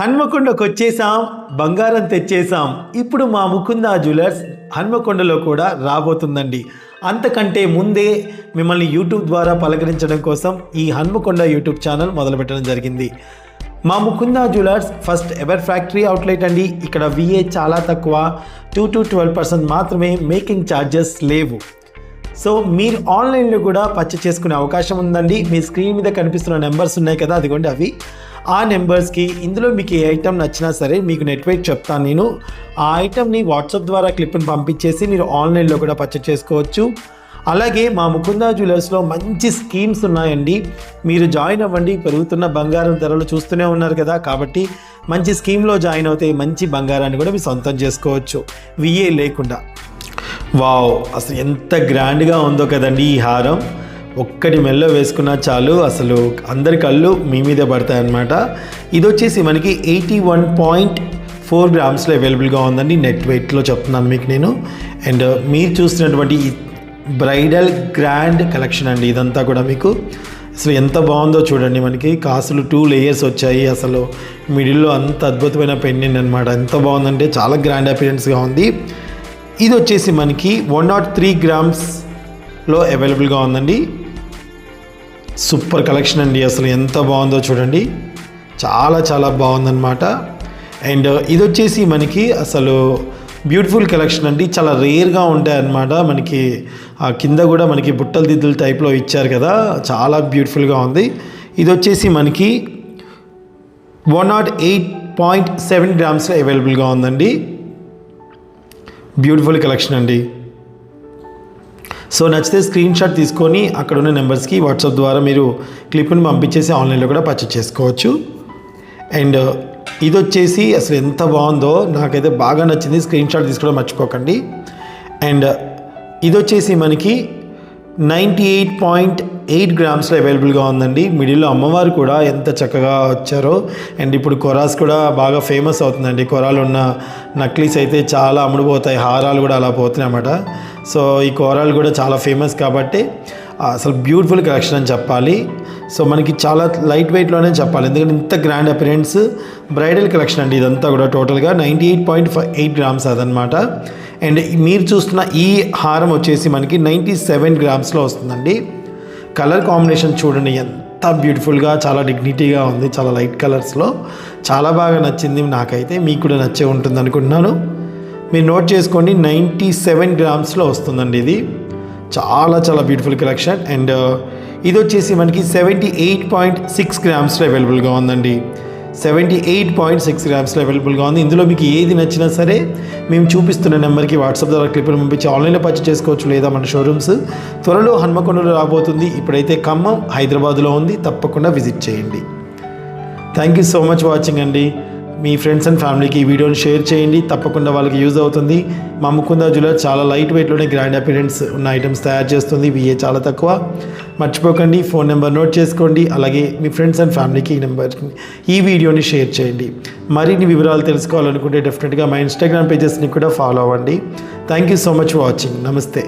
హన్మకొండకు వచ్చేసాం బంగారం తెచ్చేసాం ఇప్పుడు మా ముకుంద జ్యువెలర్స్ హన్మకొండలో కూడా రాబోతుందండి. అంతకంటే ముందే మిమ్మల్ని యూట్యూబ్ ద్వారా పలకరించడం కోసం ఈ హన్మకొండ యూట్యూబ్ ఛానల్ మొదలుపెట్టడం జరిగింది. మా Mukunda jewellers first ever factory outlet అండి. ఇక్కడ విఏ చాలా తక్కువ. టూ టు ట్వెల్వ్ పర్సెంట్ మాత్రమే మేకింగ్ ఛార్జెస్ లేవు. సో మీరు ఆన్లైన్లో కూడా పర్చేస్ చేసుకునే అవకాశం ఉందండి. మీ స్క్రీన్ మీద కనిపిస్తున్న నెంబర్స్ ఉన్నాయి కదా అదిగోండి అవి. ఆ నెంబర్స్కి ఇందులో మీకు ఏ ఐటెం నచ్చినా సరే మీకు నెట్వర్క్ చెప్తాను నేను. ఆ ఐటెంని వాట్సాప్ ద్వారా క్లిప్ని పంపించేసి మీరు ఆన్లైన్లో కూడా పర్చేస్ చేసుకోవచ్చు. అలాగే మా ముకుంద జ్యువెలర్స్లో మంచి స్కీమ్స్ ఉన్నాయండి. మీరు జాయిన్ అవ్వండి. పెరుగుతున్న బంగారం ధరలు చూస్తూనే ఉన్నారు కదా కాబట్టి మంచి స్కీమ్లో జాయిన్ అవుతే మంచి బంగారాన్ని కూడా మీరు సొంతం చేసుకోవచ్చు. విఏ లేకుండా. వావ్! అసలు ఎంత గ్రాండ్గా ఉందో కదండి ఈ హారం. ఒక్కటి మెల్లో వేసుకున్నా చాలు. అసలు అందరి కళ్ళు మీ మీదే పడతాయి అన్నమాట ఇది వచ్చేసి మనకి ఎయిటీ వన్ పాయింట్ ఫోర్ గ్రామ్స్లో అవైలబుల్గా ఉందండి. నెట్ వెయిట్లో చెప్తున్నాను మీకు నేను. అండ్ మీరు చూసినటువంటి బ్రైడల్ గ్రాండ్ కలెక్షన్ అండి ఇదంతా కూడా మీకు. అసలు ఎంత బాగుందో చూడండి మనకి. కాసులు టూ లేయర్స్ వచ్చాయి. అసలు మిడిల్లో అంత అద్భుతమైన పెండెంట్ అనమాట ఎంత బాగుందంటే చాలా గ్రాండ్ అపిరెన్స్గా ఉంది. ఇది వచ్చేసి మనకి వన్ నాట్ త్రీ గ్రామ్స్లో అవైలబుల్గా ఉందండి. సూపర్ కలెక్షన్ అండి అసలు ఎంత బాగుందో చూడండి. చాలా చాలా బాగుందన్నమాట. అండ్ ఇది వచ్చేసి మనకి అసలు బ్యూటిఫుల్ కలెక్షన్ అండి. చాలా రేర్గా ఉంటాయి అన్నమాట మనకి ఆ కింద కూడా మనకి బుట్టల దిద్దుల టైప్లో ఇచ్చారు కదా. చాలా బ్యూటిఫుల్గా ఉంది. ఇది వచ్చేసి మనకి one not eight point seven గ్రామ్స్లో అవైలబుల్గా ఉందండి. బ్యూటిఫుల్ కలెక్షన్ అండి. సో నచ్చితే స్క్రీన్ షాట్ తీసుకొని అక్కడ ఉన్న నెంబర్స్కి వాట్సాప్ ద్వారా మీరు క్లిప్ని పంపించేసి ఆన్లైన్లో కూడా పర్చేస్ చేసుకోవచ్చు. అండ్ uh, ఇది వచ్చేసి అసలు ఎంత బాగుందో నాకైతే బాగా నచ్చింది స్క్రీన్ షాట్ తీసుకోవడం మర్చిపోకండి. అండ్ uh, ఇది వచ్చేసి మనకి నైంటీ ఎయిట్ పాయింట్ ఎయిట్ గ్రామ్స్లో అవైలబుల్గా ఉందండి. మిడిల్లో అమ్మవారు కూడా ఎంత చక్కగా వచ్చారో. అండ్ ఇప్పుడు కొరాస్ కూడా బాగా ఫేమస్ అవుతుందండి. కొరాలు ఉన్న నక్లీస్ అయితే చాలా అమ్ముడుపోతాయి. హారాలు కూడా అలా పోతున్నాయి అన్నమాట సో ఈ కోరాలు కూడా చాలా ఫేమస్ కాబట్టి అసలు బ్యూటిఫుల్ కలెక్షన్ అని చెప్పాలి. సో మనకి చాలా లైట్ వెయిట్లోనే చెప్పాలి. ఎందుకంటే ఇంత గ్రాండ్ అపిరెన్స్ బ్రైడల్ కలెక్షన్ అండి ఇదంతా కూడా టోటల్గా ninety eight point five eight grams అదనమాట అండ్ మీరు చూస్తున్న ఈ హారం వచ్చేసి మనకి నైంటీ సెవెన్ గ్రామ్స్లో వస్తుందండి. కలర్ కాంబినేషన్ చూడండి ఎంత బ్యూటిఫుల్గా చాలా డిగ్నిటీగా ఉంది చాలా లైట్ కలర్స్లో చాలా బాగా నచ్చింది నాకైతే మీకు కూడా నచ్చే ఉంటుంది అనుకుంటున్నాను మీరు నోట్ చేసుకోండి నైంటీ సెవెన్ గ్రామ్స్లో వస్తుందండి ఇది. చాలా చాలా బ్యూటిఫుల్ కలెక్షన్ అండ్ ఇది వచ్చేసి మనకి సెవెంటీ ఎయిట్ పాయింట్ సిక్స్ గ్రామ్స్లో అవైలబుల్గా ఉందండి. సెవెంటీ ఎయిట్ పాయింట్ సిక్స్ గ్రామ్స్లో అవైలబుల్గా ఉంది. ఇందులో మీకు ఏది నచ్చినా సరే మేము చూపిస్తున్న నెంబర్కి వాట్సాప్ ద్వారా క్లిప్లు పంపించి ఆన్లైన్లో పర్చేస్ చేసుకోవచ్చు లేదా మన షోరూమ్స్ త్వరలో హన్మకొండలో రాబోతుంది. ఇప్పుడైతే ఖమ్మం హైదరాబాద్లో ఉంది. తప్పకుండా విజిట్ చేయండి. Thank you so much watching అండి. మీ ఫ్రెండ్స్ అండ్ ఫ్యామిలీకి ఈ వీడియోని షేర్ చేయండి. తప్పకుండా వాళ్ళకి యూజ్ అవుతుంది. మా ముకుంద జ్యువెలర్ చాలా లైట్ వెయిట్లోనే గ్రాండ్ అపిరెన్స్ ఉన్న ఐటమ్స్ తయారు చేస్తుంది. విఏ చాలా తక్కువ. మర్చిపోకండి. ఫోన్ నెంబర్ నోట్ చేసుకోండి. అలాగే మీ ఫ్రెండ్స్ అండ్ ఫ్యామిలీకి ఈ నెంబర్ ఈ వీడియోని షేర్ చేయండి. మరిన్ని వివరాలు తెలుసుకోవాలనుకుంటే డెఫినెట్గా మా ఇన్స్టాగ్రామ్ పేజెస్ని కూడా ఫాలో అవ్వండి. Thank you so much for watching నమస్తే